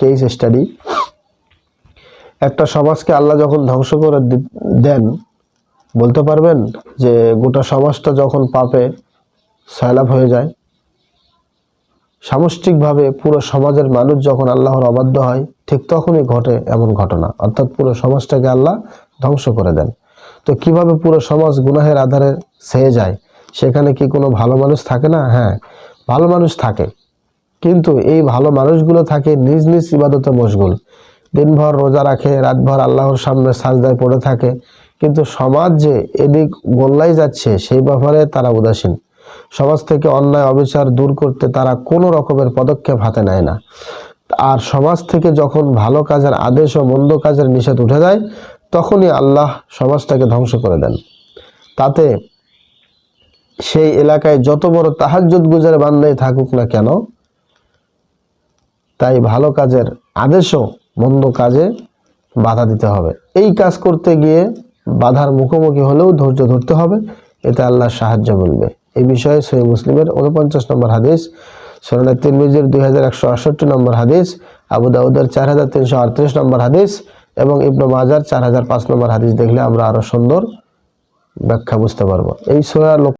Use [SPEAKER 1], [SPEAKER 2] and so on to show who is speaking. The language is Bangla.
[SPEAKER 1] কেস স্টাডি একটা সমাজকে আল্লাহ যখন ধ্বংস করে দেন, বলতে পারবেন যে গোটা সমাজটা যখন পাপে সয়লাভ হয়ে যায়, সামষ্টিকভাবে পুরো সমাজের মানুষ যখন আল্লাহর অবাধ্য হয়, ঠিক তখনই ঘটে এমন ঘটনা। অর্থাৎ পুরো সমাজটাকে আল্লাহ ধ্বংস করে দেন। তো কীভাবে পুরো সমাজ গুনাহের আধারে সেয়ে যায়? সেখানে কি কোনো ভালো মানুষ থাকে না? হ্যাঁ ভালো মানুষ থাকে। কিন্তু এই ভালো মানুষগুলো থাকে নিজ নিজ ইবাদতে মশগুল। দিনভর রোজা রাখে, রাতভর আল্লাহর সামনে সাজদায় পড়ে থাকে। কিন্তু সমাজ যে এদিক গোল্লাই যাচ্ছে, সেই ব্যাপারে তারা উদাসীন। সমাজ থেকে অন্যায়, অবিচার দূর করতে তারা কোনো রকমের পদক্ষেপ হাতে নেয় না। আর সমাজ থেকে যখন ভালো কাজের আদেশ ও মন্দ কাজের নিষেধ উঠে যায়, তখনই আল্লাহ সমাজটাকে ধ্বংস করে দেন। তাতে সেই এলাকায় যত বড় তাহাজ্জুদ গুজার বান্দাই থাকুক না কেন তাই ভালো কাজের আদেশও মন্দ কাজে বাধা দিতে হবে। এই কাজ করতে গিয়ে বাধার মুখোমুখি হলেও ধৈর্য ধরতে হবে, এতে আল্লাহ সাহায্য মিলবে এই বিষয়ে সহি মুসলিমের উনপঞ্চাশ নম্বর হাদিস সোনানের তিরমিজির দুই হাজার একশো আটষট্টি নম্বর হাদিস, আবু দাউদের চার হাজার তিনশো আটত্রিশ নম্বর হাদিস এবং ইবনু মাজার চার হাজার পাঁচ নম্বর হাদিস দেখলে আমরা আরও সুন্দর ব্যাখ্যা বুঝতে পারব। এই সোনার